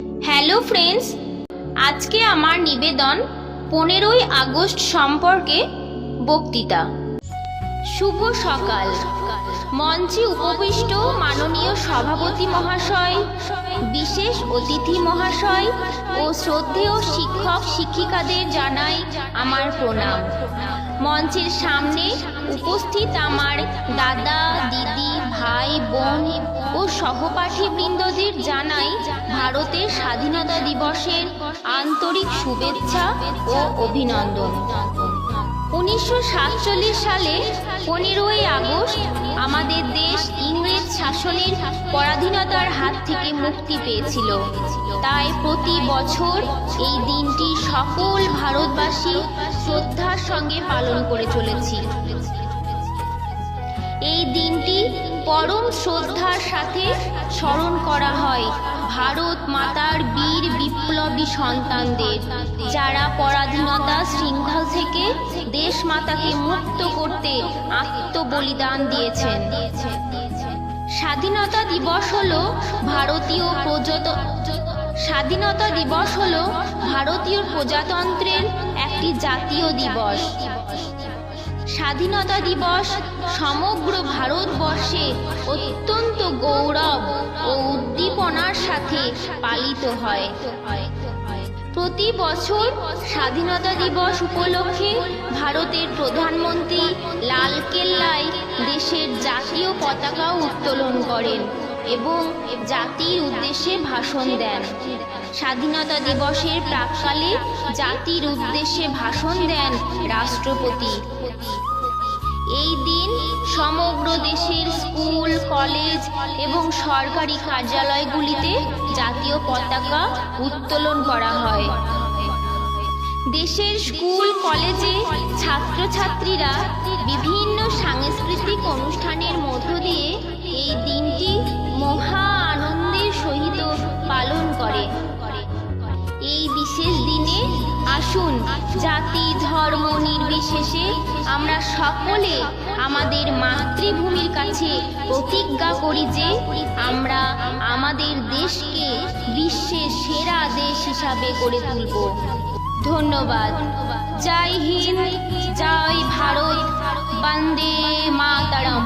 Hello friends আজকে আমার নিবেদন পনেরোই আগস্ট সম্পর্কে বক্তৃতা। শুভ সকাল। মঞ্চে উপবিষ্ট মাননীয় সভাপতি মহাশয়, বিশেষ অতিথি মহাশয় ও শ্রদ্ধেয় শিক্ষক শিক্ষিকাদের জানাই আমার প্রণাম। মঞ্চের সামনে উপস্থিত আমার দাদা, দিদি, ভাই, বোন ও সহপাঠী বৃন্দদের জানাই ভারতের স্বাধীনতা দিবসের আন্তরিক শুভেচ্ছা ও অভিনন্দন। উনিশশো সাতচল্লিশ সালে পনেরোই আগস্ট আমাদের দেশ ইংরেজ শাসনের পরাধীনতার হাত থেকে মুক্তি পেয়েছিল। তাই প্রতি বছর এই দিনটি সকল ভারতবাসী শ্রদ্ধার সঙ্গে পালন করে চলেছি। এই দিনটি পরম শ্রদ্ধার সাথে স্মরণ করা হয় ভারত মাতার বীর বিপ্লবী সন্তানদের, যারা পরাধীনতা শৃঙ্খল থেকে দেশ মাতাকে মুক্ত করতে আত্মবলিদান দিয়েছেন। স্বাধীনতা দিবস হলো ভারতীয় প্রজত স্বাধীনতা দিবস হলো ভারতীয় প্রজাতন্ত্রের একটি জাতীয় দিবস। স্বাধীনতা দিবস সমগ্র ভারতবর্ষে অত্যন্ত গৌরব ও উদ্দীপনার সাথে পালিত হয়। প্রতি বছর স্বাধীনতা দিবস উপলক্ষে ভারতের প্রধানমন্ত্রী লালকেল্লায় দেশের জাতীয় পতাকা উত্তোলন করেন এবং জাতির উদ্দেশ্যে ভাষণ দেন। স্বাধীনতা দিবসের প্রাককালে জাতির উদ্দেশ্যে ভাষণ দেন রাষ্ট্রপতি। এই দিন সমগ্র দেশের স্কুল, কলেজ এবং সরকারি কার্যালয়গুলিতে জাতীয় পতাকা উত্তোলন করা হয়। দেশের স্কুল, কলেজে ছাত্রছাত্রীরা বিভিন্ন সাংস্কৃতিক অনুষ্ঠানের মধ্য দিয়ে এই দিনটি মহা জাতি, ধর্ম নির্বিশেষে আমরা সকলে আমাদের মাতৃভূমির কাছে প্রতিজ্ঞা করি যে আমরা আমাদের দেশকে বিশ্বের সেরা দেশ হিসাবে গড়ে তুলব। ধন্যবাদ। জয় হিন্দ, জয় ভারত, বন্দে মাতারম।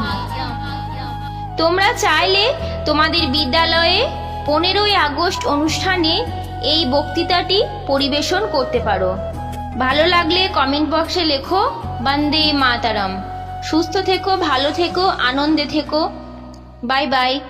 তোমরা চাইলে তোমাদের বিদ্যালয়ে পনেরোই আগস্ট অনুষ্ঠানে এই বক্তৃতাটি পরিবেশন করতে পারো। ভালো লাগলে কমেন্ট বক্সে লেখো, বন্দে মাতারম। সুস্থ থেকো, ভালো থেকো, আনন্দে থেকো। Bye bye.